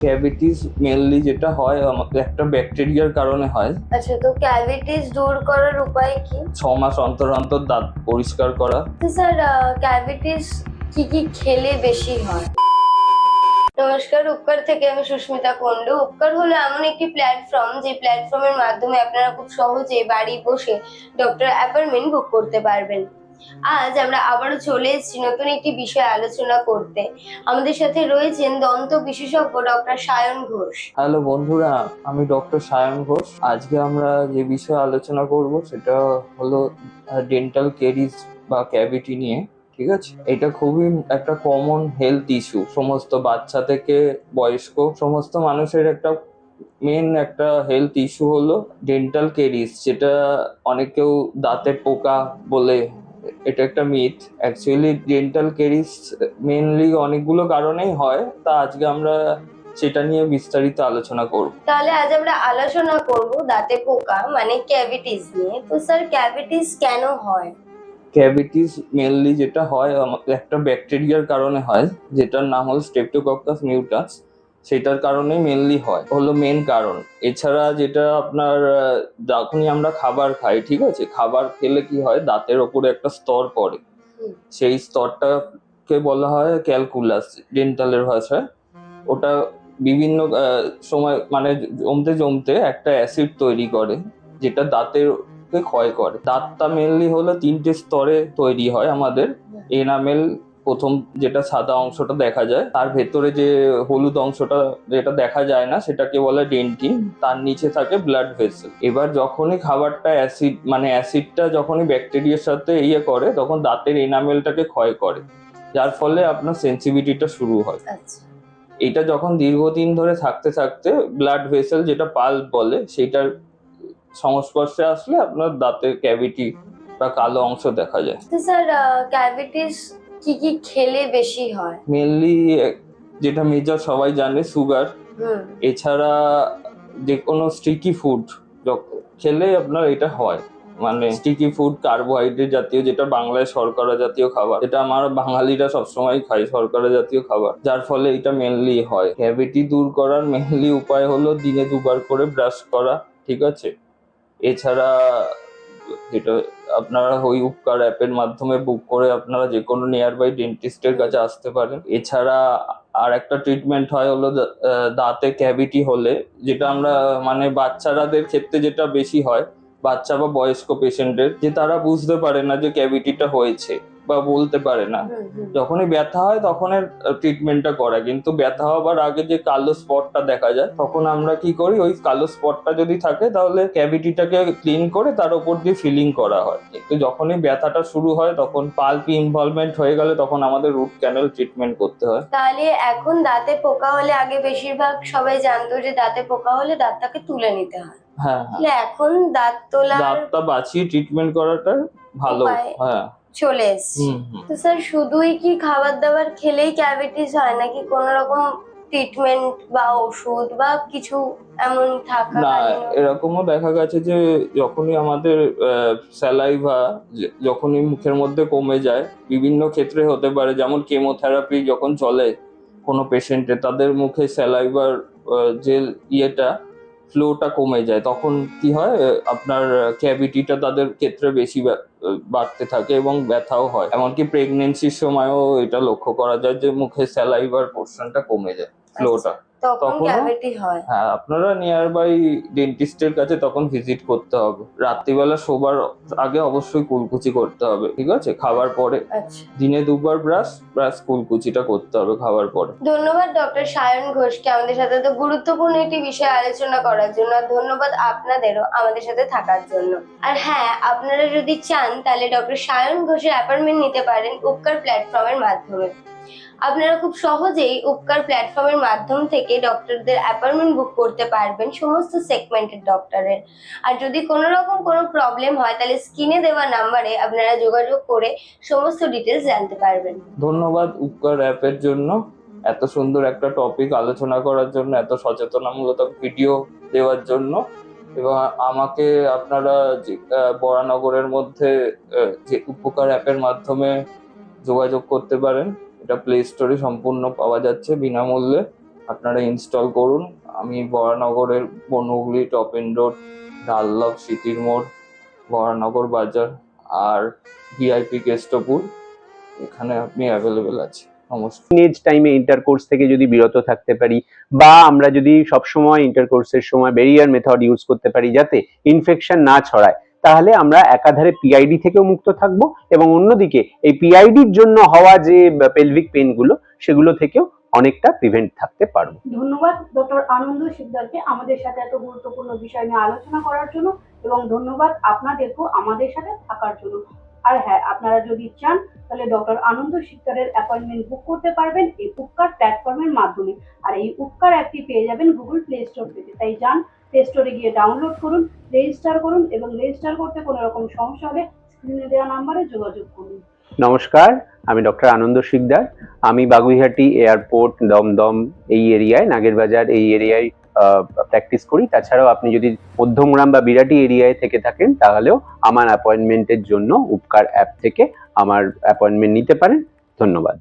Cavities mainly যেটা হয় আমাদের একটা ব্যাকটেরিয়ার কারণে হয়। আচ্ছা তো ক্যাভিটিস দূর করার উপায় কি? ছ মাস অন্তর অন্তর দাঁত পরিষ্কার করা। তো স্যার ক্যাভিটিস কি কি খেলে বেশি হয়? নমস্কার উপকার থেকে আমি সুস্মিতা কুন্ডু উপকার হলো এমন একটি প্ল্যাটফর্ম যে প্ল্যাটফর্মের মাধ্যমে আপনারা খুব সহজে বাড়ি বসে ডক্টর অ্যাপয়েন্টমেন্ট বুক করতে পারবেন। আজ আমরা আবারও চলে এসেছি নতুন একটি বিষয়ে আলোচনা করতে। আমাদের সাথে রয়েছেন দন্ত বিশেষজ্ঞ ডক্টর সায়ন ঘোষ। হ্যালো বন্ধুরা, আমি ডক্টর সায়ন ঘোষ। আজকে আমরা যে বিষয়ে আলোচনা করব সেটা হলো ডেন্টাল কেরিজ বা ক্যাভিটি নিয়ে, ঠিক আছে? এটা খুবই একটা কমন হেলথ ইস্যু সমস্ত বাচ্চা থেকে বয়স্ক, সমস্ত মানুষের একটা মেন একটা হেলথ ইস্যু হলো ডেন্টাল কেরিজ যেটা অনেকেও দাঁতের পোকা বলে এটা একটা myth actually dental caries mainly অনেকগুলো কারণেই হয়। তা আজকে আমরা সেটা নিয়ে বিস্তারিত আলোচনা করব। তাহলে আজ আমরা আলোচনা করব দাঁতে পোকা মানে ক্যাভিটিস নিয়ে। তো স্যার ক্যাভিটিস কেন হয়? ক্যাভিটিস মেনলি যেটা হয় আমাদের একটা ব্যাকটেরিয়ার কারণে হয় যেটার নাম হলো স্টেপটোকক্কাস মিউটাস সেটার কারণে মেনলি হয় হলো মেন কারণ। এছাড়া যেটা আপনার যখনই আমরা খাবার খাই ঠিক আছে? খাবার খেলে কি হয়? দাঁতের ওপরে একটা স্তর পড়ে। সেই স্তরটাকে বলা হয় ক্যালকুলাস ডেন্টালের ভাষায়। ওটা বিভিন্ন সময় মানে জমতে জমতে একটা অ্যাসিড তৈরি করে যেটা দাঁতের ক্ষয় করে। দাঁতটা মেনলি হলো তিনটে স্তরে তৈরি হয় আমাদের। এনামেল প্রথম যেটা সাদা অংশটা দেখা যায় তার ভেতরে যে হলুদ অংশটা যেটা দেখা যায় না সেটাকে বলে ডেন্টিন তার নিচে থাকে ব্লাড ভেসেল। এবার যখনই খাবারটা অ্যাসিড মানে অ্যাসিডটা যখনই ব্যাকটেরিয়ার সাথে ইয়ে করে তখন দাঁতের এনামেলটাকে ক্ষয় করে যার ফলে আপনার সেন্সিভিটিটা শুরু হয়। আচ্ছা। এটা যখন দীর্ঘদিন ধরে থাকতে থাকতে ব্লাড ভেসেল যেটা পাল্প বলে সেটার সংস্পর্শে আসলে আপনার দাঁতের ক্যাভিটি বা কালো অংশ দেখা যায়। স্যার ক্যাভিটিস কি কি খেলে বেশি হয়? মেনলি যেটা মেজর সবাই জানে সুগার এছাড়া যে কোনো স্টিকি ফুড খেলে আপনার এটা হয়। মানে স্টিকি ফুড কার্বোহাইড্রেট জাতীয় যেটা বাংলায় শর্করা জাতীয় খাবার। এটা আমার বাঙালিরা সবসময় খায় শর্করা জাতীয় খাবার। যার ফলে এটা মেনলি হয়। ক্যাভিটি দূর করার মেনলি উপায় হলো দিনে দুবার করে ব্রাশ করা ঠিক আছে? এছাড়া যেটা আপনারা ওই উপকার অ্যাপের মাধ্যমে বুক করে আপনারা যে কোনো নিয়ার বাই ডেন্টিস্টের কাছে আসতে পারেন। এছাড়া আর একটা ট্রিটমেন্ট হয় হলো দাঁতে ক্যাভিটি হলে, যেটা আমরা মানে বাচ্চারাদের ক্ষেত্রে যেটা বেশি হয়, বাচ্চা বা বয়স্ক পেশেন্টের যে তারা বুঝতে পারে না যে ক্যাভিটিটা হয়েছে। বা বলতে পারে না। যখনই ব্যথা হয় তখন ট্রিটমেন্টটা করা। কিন্তু ব্যথা হবার আগে যে কালো স্পটটা দেখা যায় তখন আমরা কি করি? ওই কালো স্পটটা যদি থাকে তাহলে ক্যাভিটিটাকে ক্লিন করে তার উপর দিয়ে ফিলিং করা হয়। কিন্তু যখনই ব্যথাটা শুরু হয় তখন পাল্প ইনভলভমেন্ট হয়ে গেলে তখন আমাদের রুট ক্যানেল ট্রিটমেন্ট করতে হয়। তাহলে এখন দাঁতে পোকা হলে আগে বেশিরভাগ সবাই জানতো যে দাঁতে পোকা হলে দাঁতটাকে তুলে নিতে হয়। হ্যাঁ হ্যাঁ। এখন দাঁত তোলার দাঁতটা বাঁচিয়ে ট্রিটমেন্ট করাটা ভালো। হ্যাঁ। চলে এসছে। তো স্যার শুধুই কি খাবার দাবার খেলেই ক্যাভিটিস হয় নাকি কোন রকম ট্রিটমেন্ট বা ওষুধ বা কিছু এমন থাকা না এরকমও দেখা গেছে যে যখনই আমাদের স্যালাইভা যখনই মুখের মধ্যে কমে যায় বিভিন্ন ক্ষেত্রে হতে পারে যেমন কেমোথেরাপি যখন চলে কোনো পেশেন্টের তাদের মুখে স্যালাইভার যে ইয়েটা ফ্লোটা কমে যায়, তখন কি হয় আপনার ক্যাভিটিটা তাদের ক্ষেত্রে বেশি বাড়তে থাকে এবং ব্যথাও হয়। এমনকি প্রেগনেন্সির সময়ও এটা লক্ষ্য করা যায় যে মুখে স্যালাইভার পোর্শনটা কমে যায় ফ্লোটা তখন তখনও- ক্যাভিটি হয়। হ্যাঁ আপনারা নিয়ার বাই ডেন্টিস্টের কাছে তখন ভিজিট করতে হবে। রাত্রিবেলা শোবার আগে অবশ্যই কুলকুচি করতে হবে ঠিক আছে? খাবার পরে। আচ্ছা। দিনে দুবার ব্রাশ ব্রাশ কুলকুচিটা করতে হবে খাবার পরে। ধন্যবাদ ডক্টর সায়ন ঘোষকে আমাদের সাথে তো গুরুত্বপূর্ণ একটি বিষয়ে আলোচনা করার জন্য ধন্যবাদ আপনাদেরও আমাদের সাথে থাকার জন্য। আর হ্যাঁ আপনারা যদি চান তাহলে ডক্টর সায়ন ঘোষের অ্যাপয়েন্টমেন্ট নিতে পারেন উপকার প্ল্যাটফর্মের মাধ্যমে। আপনারা খুব সহজেই উপকার প্ল্যাটফর্মের মাধ্যম থেকে ডক্টরদের অ্যাপয়েন্টমেন্ট বুক করতে পারবেন, সমস্ত সেগমেন্টের ডক্টরের আর যদি কোনো রকম কোনো প্রবলেম হয়, তাহলে স্ক্রিনে দেওয়া নাম্বারে আপনারা যোগাযোগ করে সমস্ত ডিটেলস জানতে পারবেন। ধন্যবাদ উপকার অ্যাপের জন্য। এত সুন্দর একটা টপিক আলোচনা করার জন্য, এত সচেতনামূলক ভিডিও দেওয়ার জন্য। এবং আমাকে আপনারা বরানগরের মধ্যে যে উপকার অ্যাপের মাধ্যমে যোগাযোগ করতে পারেন, এটা প্লে স্টোরে সম্পূর্ণ পাওয়া যাচ্ছে বিনামূল্যে। আপনারা ইনস্টল করুন। আমি বরানগরের বনহুগলি টপ এন্ড রোড ডাল্লভ সিটির মোড়, বরানগর বাজার আর ভিআইপি কেষ্টপুর। এখানে আপনি অ্যাভেলেবেল আছে। এজ টাইমে ইন্টারকোর্স থেকে যদি বিরত থাকতে পারি বা আমরা যদি সবসময় ইন্টারকোর্সের সময় বেরিয়ার মেথড ইউজ করতে পারি যাতে ইনফেকশন না ছড়ায়, তাহলে আমরা একাধারে পিআইডি থেকেও মুক্ত থাকব এবং অন্যদিকে এই পিআইডির জন্য হওয়া যে পেলভিক পেনগুলো সেগুলো থেকেও অনেকটা প্রিভেন্ট থাকতে পারব। ধন্যবাদ, ডক্টর আনন্দ শিকদারকে আমাদের সাথে এত গুরুত্বপূর্ণ বিষয় নিয়ে আলোচনা করার জন্য এবং ধন্যবাদ আপনাদেরকেও আমাদের সাথে থাকার জন্য। আর হ্যাঁ আপনারা যদি চান, তাহলে ডক্টর আনন্দ শিকদারের অ্যাপয়েন্টমেন্ট বুক করতে পারবেন এই উপকার প্ল্যাটফর্মের মাধ্যমে। আর এই উপকার অ্যাপটি পেয়ে যাবেন গুগল প্লে স্টোর থেকে। তাই যান প্লে স্টোরে গিয়ে ডাউনলোড করুন রেজিস্টার করুন এবং রেজিস্টার করতে কোনো রকম সমস্যা হলে স্ক্রিনে দেওয়া নাম্বারে যোগাযোগ করুন। নমস্কার, আমি ডক্টর আনন্দ শিকদার। আমি বাগুইহাটি এয়ারপোর্ট দমদম এই এরিয়ায়, নাগেরবাজার এই এরিয়ায় প্র্যাকটিস করি। তাছাড়াও আপনি যদি মধ্যমগ্রাম বা বিরাটি এরিয়ায় থেকে থাকেন, তাহলেও আমার অ্যাপয়েন্টমেন্টের জন্য উপকার অ্যাপ থেকে আমার অ্যাপয়েন্টমেন্ট নিতে পারেন। ধন্যবাদ।